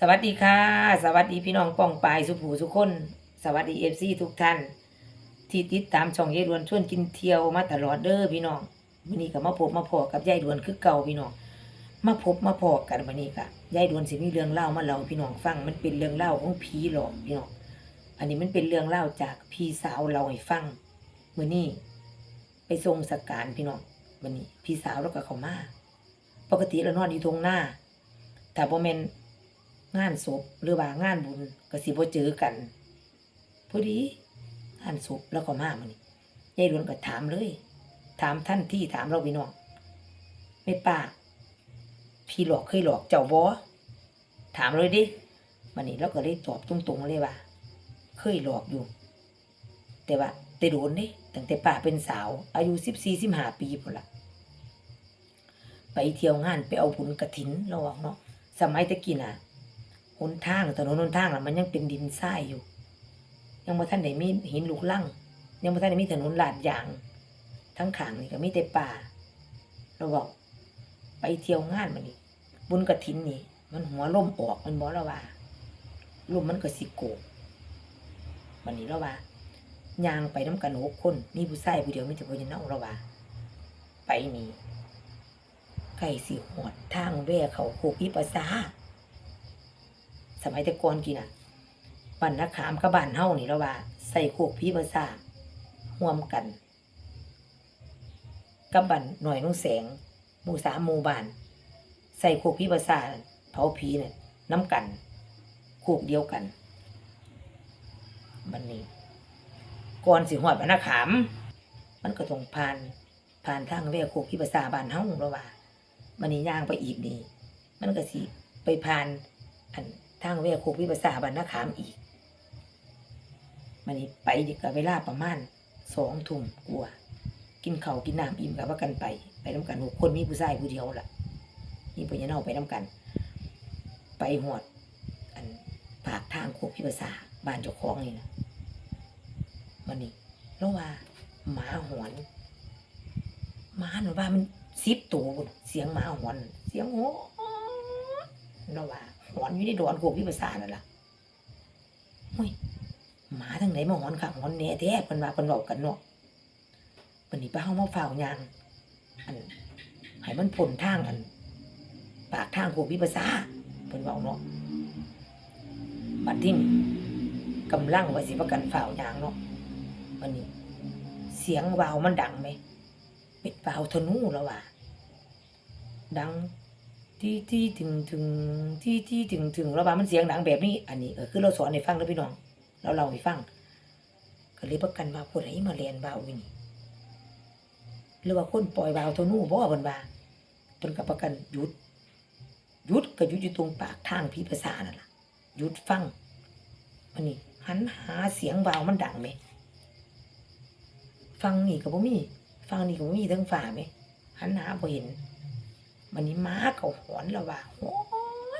สวัสดีค่ะ สวัสดีพี่น้องป้องปายสุผูสุคน สวัสดีเอฟซีทุกท่าน ที่ติดตามช่องยายดวนชวนกินเที่ยวมาตลอดเด้อพี่น้องวันนี้ก็มาพบมาพอกับยายดวนคือเก่าพี่น้องมาพบมาพอกันวันนี้ค่ะยายดวนสิมีเรื่องเล่ามาเล่าพี่น้องฟังมันเป็นเรื่องเล่าของผีหลอกพี่น้องอันนี้มันเป็นเรื่องเล่าจากพี่สาวเราให้ฟังมื้อนี้ไปทรงสกการพี่น้องวันนี้พี่สาวแล้วก็เขามาปกติเรานอนอยู่ตรงหน้าแต่บ่แม่น งานศพหรือว่างานบุญก็สิบ่เจอกันพอดีงานศพแล้วก็มามื้อนี้ยายดวนก็ถามเลย ถามท่านที่ถามเราพี่น้องแม่ป้าพี่หลอกเคยหลอกเจ้าบ่ถามเลยดิวันนี้เราก็เลยตอบตรงๆเลยว่า เคยหลอกอยู่ แต่ว่าแต่โดนเด้ตั้งแต่ป้าเป็นสาว อายุ14 15ปีพุ่นละไปเที่ยวงานไปเอาผลกระถินเราบอกเนาะสมัยตะกี้น่ะ หนทางถนนหนทางน่ะมันยังเป็นดินทรายอยู่ ยังบ่ทันได้มีหินลูกลังยังบ่ทันได้มีถนนลาดยาง ทั้งขางนี่ก็มีแต่ป่า เราบอก ไปเที่ยวงานมันนี่บุญกระถินนี่ มันหัวล่มออกมันบอกเราว่าลมมันก็สิโกกมันนี่เราว่ายางไปน้ำกันหกคนมีผู้ชายผู้เดียวมีแต่ผู้หญิงเนาเราว่าไปนี่ไก่สิหอดทางแว่เขาโคกอีปาซา สมัยแต่ก่อนกี่น่ะบ้านนักขามกับบ้านเฮ้านี่แล้วว่า ใส่โคกพี่ภาษาห่วมกันกับบ้านหน่อยนุ่งแสงหมู่สามหมู่บ้าน ใส่โคกพี่ภาษาเผาผีเนี่ยน้ำกันโคกเดียวกันบันนี้ก่อนสิหอดบ้านนักขาม มันก็ต้องผ่านผ่านทางแวโคกพี่ภาษาบ้านเฮ้าแล้วว่ามันนี่ย่างไปอีกนี่มันก็สิไปผ่านอัน ทางเวคุกวิปัสสาบันนาขามอีกมันนี้ไปดีกับเวลาประมาณสองทุ่มกลัวากินข้าวกินน้ำอิ่มกับว่ากันไป ไปน้ำกันหกคนมีผู้ชายผู้เดียวล่ะมีปุญญาเน่าไปน้ำกัน ไปหอด อันปากทางโคกพิภาษาบ้านเจ้าของนี่นะมันนี่แล้วว่าหมาหอนหมาหนูว่ามันซิบตัวเสียงหมาหอน เสียงโหเราว่า หอนอยู่ในดอนโคกพิภาษานั่นล่ะเฮ้ยหมาทั้งไหนมาหอนค่ะหอนแหน่แท้เพิ่นว่าเพิ่นเว้ากันเนาะเพิ่นนี่ป้าเฮามาฝ้าวยางอันให้มันพ้นทางอัน ปากทางโคกพิภาษาเพิ่นเว้าเนาะบัดที่นี่กำลังว่าสิประกันฝ้าวยางเนาะวันนี้ เสียงวาวมันดังไหม เป็นวาวธนูแล้วว่าดัง ที่ที่ถึงถึงที่ที่ถึงถึงระบามันเสียงดังแบบนี้ อันนี้เออคือเราสอนให้ฟังแล้วพี่น้อง เราเล่าให้ฟังก็เลยประกันว่าผู้ใดมาเรียนบาววินี่หรือว่าคนปล่อยบาวเท่านู้บ่เพิ่นว่าเพิ่นก็ประกันหยุดหยุดก็หยุดอยู่ตรงปากทางพี่ภาษานั่นล่ะหยุดฟังมันนี่หันหาเสียงบาวมันดังไหมฟังนี่ก็บ่มีฟังนี่ก็บ่มีทั้งฝ่าไหมหันหาบ่เห็น มันนี้ม้าเขาหอนล้วว่าหอ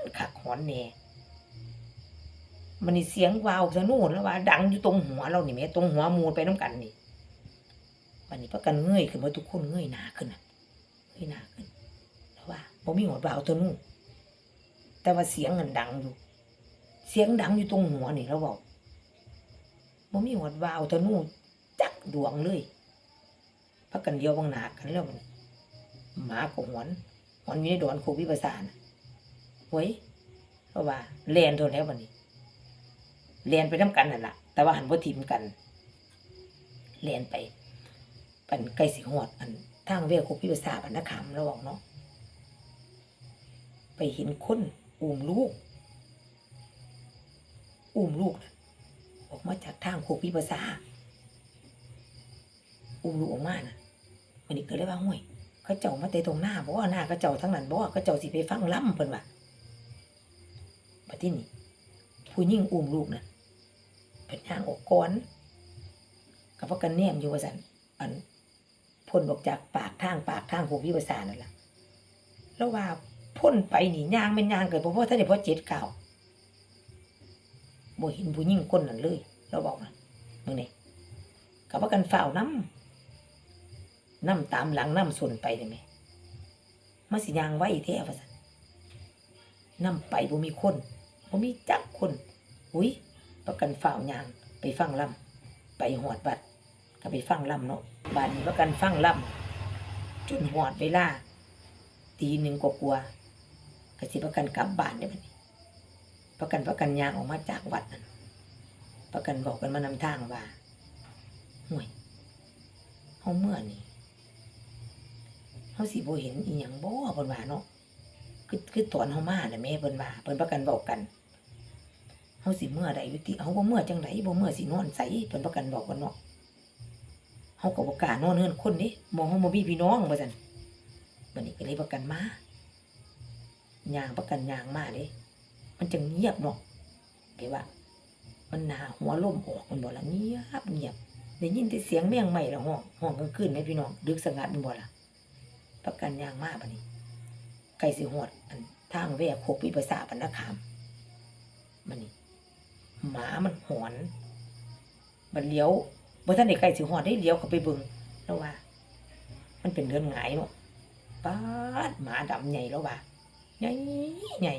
นคักหอนแน่มันนี่เสียงวาวซะนู่นแล้วว่า ดังอยู่ตรงหัวเรานี่แม่ตรงหัวมูลไปน้ำกันนี่มันนี้ประกันเงยขึ้นมาทุกคนเงยหนาขึ้นน่ะเงยหนาขึ้น แล้วว่าบ่มีหัววาวตัวนู่นแต่ว่าเสียงมันดังอยู่ เสียงดังอยู่ตรงหัวนี่แล้วบอกบ่มีหัววาวตัวนู่นจักดวงเลยพักกันเดียวบางหนากันแล้วมันหมาก็หอน มันมีในดอนโคกวิปัสานะเว้ยเพราะว่าเรียนโทนแล้ววันนี้เรียนไปน้ำกันนั่นแหละแต่ว่าหันว่าทีมกันเรียนไปเป็นไกลสิหอดอันทางเวลโคกวิปัสาบันนักขามระหว่างเนาะไปเห็นคนอุ้มลูกอุ้มลูกออกมาจากทางโคกวิปัสสาอุ้มลูกออกมาน่ะวันนี้ก็เลยว่าห่วย เขาเจ้ามาเตะตรงหน้าบ่ว่าหน้าเขาเจ้าทั้งนั้นบ่ว่าเขาเจ้าสิไปฟังล่ำเพิ่นว่าบัดนี้นี่ผู้หญิงอุ้มลูกน่ะเป็นย่างออกก่อนกับว่ากันแนมอยู่ว่าซั่นอันพ่นออกจากปากทางปากทางผู้พิภาษานั่นล่ะแล้วว่าพ่นไปนี่ย่างเป็นย่างเกิดบ่พอท่านได้พอเจ็ดเก้าบ่เห็นผู้หญิงคนนั้นเลย เราบอกนะมึงนี่กับว่ากันฝ่าวน้ำ น้ำตามหลังน้ำส่วนไปได้ไหมมาสิยางไว้แท้ว่าสันน้ำไปบ่มีคนบ่มีจักคนอุ้ยประกันฝ่าวยางไปฟังลำไปหอดบัดก็ไปฟังลำเนาะบาดนี้ประกันฟังลำจนหอดเวลาตีหนึ่งกว่าๆก็สิประกันกลับบ้านได้บัดนี้ประกันประกันยางออกมาจากวัดนั่นประกันบอกกันมานำทางว่าห่วยเฮาเมื่อนี่ เฮาสิบ่เห็นอีหยังบ่เพิ่นว่าเนาะคือคือตอนเฮามาน่ะแม่เพิ่นว่าเพิ่นประกันบอกกันเฮาสิเมื่อใดอยู่ติเฮาบ่เมื่อจังไดบ่เมื่อสินอนไสเพิ่นประกันบอกกันเนาะเฮาก็บ่กล้านอนเฮือนคนนี่มองเฮาบ่มีพี่น้องว่าซั่นบัดนี้ก็เลยประกันมาย่างประกันย่างมาเด้มันจะเงียบเนาะเดี๋ยวว่า มันหนาหัวลมออกมันบ่ละเงียบเงียบได้ยินแต่เสียงแมงไหม้ละห้องห้องกลางคืนไหมพี่น้องดึกสงัดมันบ่ละ ประกันยางมากบัดนี้ไก่สิหอดอันทางแวกโคกวิภาษาปันนาคามมันนี่หมามันหอน มันเลี้ยวบ่ทันได้ไก่สิหอดได้เลี้ยวเข้าไปเบิ่งแล้วว่า มันเป็นเรื่องหงายเนาะป๊าดหมาดำใหญ่แล้วว่าใหญ่ใหญ่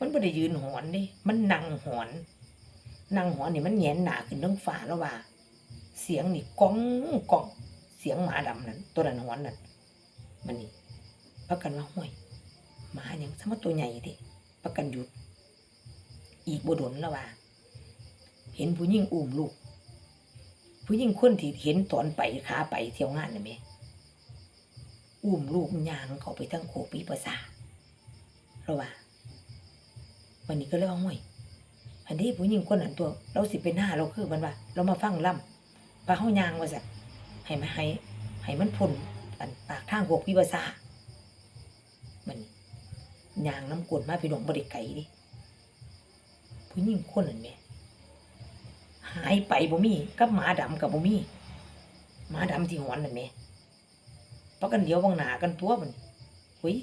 มันไม่ได้ยืนหอนดิมันนั่งหอน นั่งหอนนี่มันแหงนหนาขึ้นทั้งฟ้าแล้วว่า เสียงนี่ก้องก้อง เสียงหมาดำนั่นตัวนั้นหอนนั่นมันนี่ประกันว่าห้วยหมาอย่างสมมติตัวใหญ่ดิประกันหยุด อีกบดนแล้วว่า เห็นผู้หญิงอุ้มลูก ผู้หญิงคนที่เห็นตอนไปขาไปเที่ยวงานน่ะแหมอุ้มลูกยางเขาไปทั้งโคปีภาษาทแล้วว่าวันนี้ก็เลยว่าห่วยอันนี้ผู้หญิงคนนั้นตัว เราสิเป็นหน้าเราคือมันว่า เรามาฟังล่ำปลาเฮายางว่าสัต ให้มันให้ให้มันพ้นอันปากทางหกวิบาษามันยางน้ำกวนมาพี่น้องบริไก่ดิผู้หญิงคนนั้นแหมหายไปบ่มีกับหมาดำกับบ่มีหมาดำที่หอนนั่นแหม่เพราะกันเดียวบางหนากันตัวมันหุย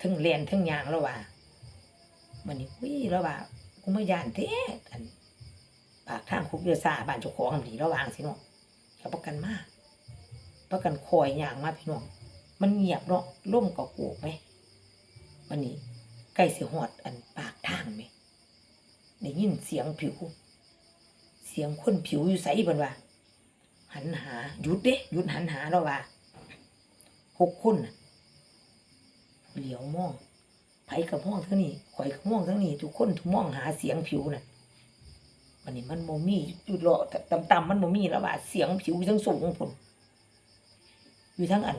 ทั้งแลนทั้งยางแล้วว่ามันนี่อุ้ยแล้วว่ากูไม่ยานเท้อันปากทางคุกเดือซาบ้านเจ้าของอันนี้ระวางสิเนาะเขาประกันมาก ประกันคอยอย่างมาพี่น้อง มันเงียบเนาะล่มกับกูกไหมมันนี่ใกล้สิหอดอันปากทางไหมได้ยินเสียงผิว เสียงคนผิวอยู่ใส่บันว่า หันหาหยุดเด้หยุดหันหาแล้วว่าหกคนน่ะเหลียวมองไผกับห้องทั้งนี้ข่อยกับห้องทั้งนี้ทุกคนทุกม่องหาเสียงผิวน่ะมันนี่มันโมมี่อยู่รอต่ำๆมันโมมี่แล้วว่าเสียงผิวยู่ทั้งสูงผล อยู่ทั้งอัน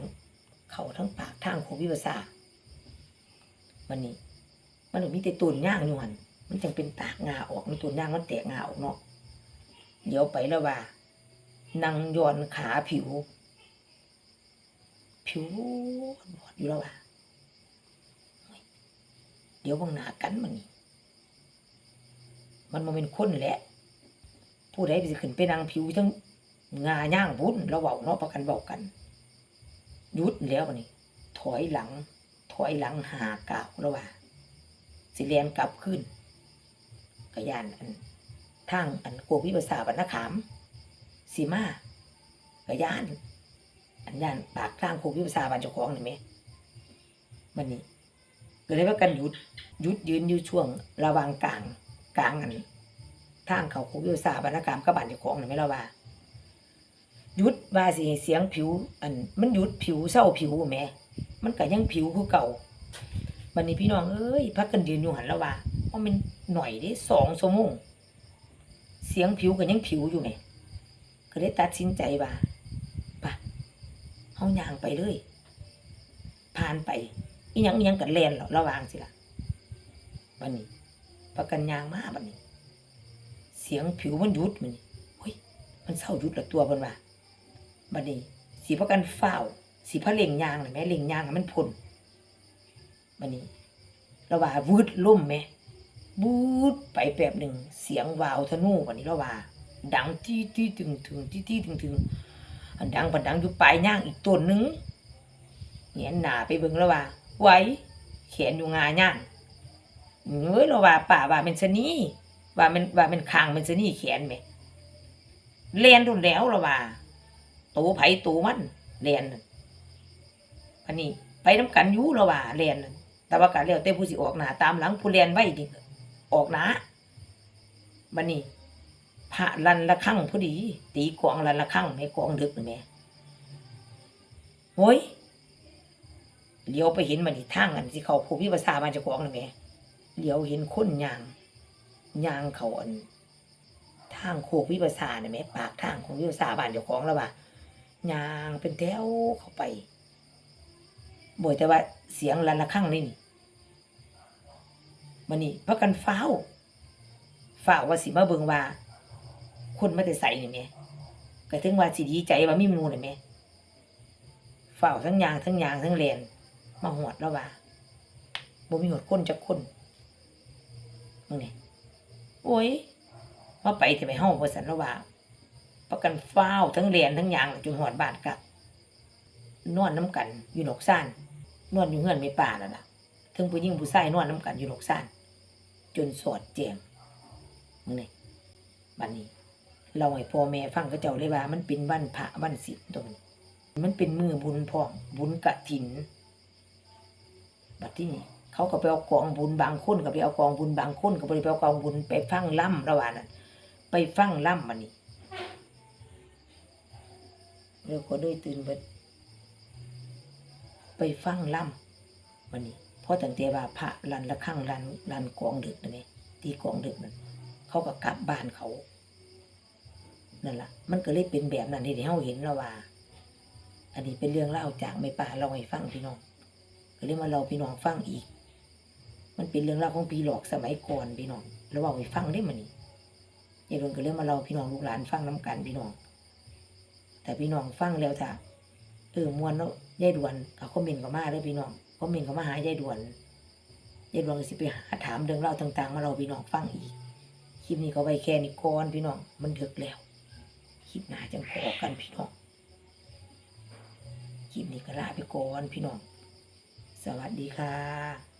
เขาทั้งปากทางโควิภาษามันนี่มันบ่มีแต่ตูนย่างอยู่หันมันจังเป็นตากงาออกมันตูนย่างมันแตกงาออกเนาะเดี๋ยวไปแล้วว่านั่งย้อนขาผิว ผิวบอดอยู่แล้วว่าเดี๋ยวบางหนากันมันนี่มันมาเป็นคนแหละผู้ใดสิขึ้นไปนางผิวทั้งงาย่างบุญเราเบาเนาะประกันเบากัน ยุดแล้วนี่ถอยหลัง ถอยหลังหากาวแล้วว่าสิเรียนกลับขึ้นกระยานอันทางอันโกวิภาษาบรรณขามสีมากระยานอันยานปากข้างโควิภาษาบรรเจ้าของนี่ไหมมันนี่ก็เลยว่ากันหยุดหยุดยืนอยู่ช่วงระวางกลางกลางอันทางเขาคุกวิสาบรรณกรรมกับบ้านเจ้าของนี่ไหม่ละว่า หยุดว่าสิเสียงผิว อัน มันหยุดผิวเศร้าผิวแหม่มันก็ยังผิวคือเก่าบันนี้พี่น้องเอ้ยพักกันยืนอยู่หันแล้วว่าเพราะมันหน่อยด้สองชั่วโมงเสียงผิวก็ยังผิวอยู่แหมก็เลยตัดสินใจว่าปะเฮาย่างไปเลยผ่านไปอีหยังอีหยังกันแลนหรอระวางสิล่ะบันนี้ประกันยางมาบันนี้ เสียงผิวมันหยุดมันนี่เฮ้ยมันเศร้าหยุดละตัวเพิ่นว่า บันนี้สีประกันเฝ้าสีพระเล่งยางน่ะแม่เล่งยางมันพ่นบันนี้ระว่าวูดล่มแม่บูดไปแป๊บหนึ่งเสียงวาวธนูบันนี้ระว่า ดังที่ที่ถึงถึงที่ที่ถึงถึงอันดังปันดังอยู่ปลายย่างอีกต้นหนึงเหียนหนาไปเบิ่งแล้วว่าไว้เขียนอยู่งาย่างเอ้ยเราว่าป่าว่าเป็นชนีว่ามันว่ามันคางเป็นชนีเขียนไหมเรียนรุนแล้วเราว่า ตูไผตูมันเรียนนั่นอันนี้ไปน้ำกันยู่ราว่าเรียนแต่ว่าการแล้วแต่ผู้สิออกหนาตามหลังผู้เรียนไว้นี่ออกหนาบัดนี้พระลันละครั้งพอดี ตีกองลันละครั้งในกองดึกนี่แหม่โอ้ยเลี้ยวไปเห็นมันนี่ทางอันสิเขาผู้พิภาษามาเจากองนี่แหม่เลี้ยวเห็นคนยางยางเขาอันทางโคกวิภาษาเนี่ยแม่ปากทางของวิภาษาบ้านเจ้าของแล้วว่า ยางเป็นแถวเข้าไปบ่อยแต่ว่าเสียงลันละครั้งนี่นี่มันนี่พักกันฟ้าวฟ้าวว่าสิมาเบิงว่า คนไมาแต่ใส่นี่แหม่ก็ถึงว่าสิดีใจว่ามีมูนี่แหม่ฟ้าวทั้งยางทั้งยางทั้งแลนมาหวดแล้วว่าบ่มีหดคนจักคนมึงนี่โอ้ยมาไปแต่ไปห้องบริษัทแล้วว่า ประกันฟ้าทั้งเรียนทั้งยางจนหอดบาดกลับนอนน้ำกันอยู่หนกซ่านนอนอยู่เงื่อนไม่ป่านั่นน่ะถึงผู้หญิงผู้ชายนอนน้ำกันอยู่หนกซ่านจนสอดแจงมึงนี่บัดนนี้ เราให้พ่อแม่ฟังก็เจ้าเลยว่า มันเป็นวันพระวันศีลตรงนี้ มันเป็นมือบุญพร้องบุญกะถินบัดที่นี่เขาก็ไปเอากองบุญบางคนก็ไปเอากองบุญบางคนก็ไปเอากองบุญไปฟังล่ำระหว่างนั้นไปฟังล่ำมันนี่ เดี๋ยวก็ด้วยตื่นเบิดไปฟังล่ำมันนี่เพราะตั้งแต่ว่าพระรันละข้างรันรันกองดึกนั่นเองตีกองดึกนั่นเขาก็กลับบ้านเขานั่นล่ะมันก็เลยเป็นแบบนั้นที่เราเห็นแล้วว่า อันนี้เป็นเรื่องเล่าจากไม่ป่าเราให้ฟังพี่น้อง ก็เลยมาเราพี่น้องฟังอีก มันเป็นเรื่องเล่าของพี่หลอกสมัยก่อนพี่น้องแล้วเอาให้ฟังได้มันนี่ยายดวนก็เรื่องมาเราพี่น้องลูกหลานฟังน้ำกันพี่น้อง แต่พี่น้องฟังแล้วถ้าเออมวนแล้วยายดวนก็คอมเมนต์เขามาเลยพี่น้องคอมเมนต์เขามาหายายดวนยายดวนก็สิไปหาถามเรื่องเล่าต่าง ๆ มาเราพี่น้องฟังอีกคลิปนี้ก็ไว้แค่นี้ก่อนพี่น้องมันเดึกแล้วคลิปหน้าจังพอกันพี่น้องคลิปนี้ก็ลาไปก่อนพี่น้อง สวัสดีค่ะ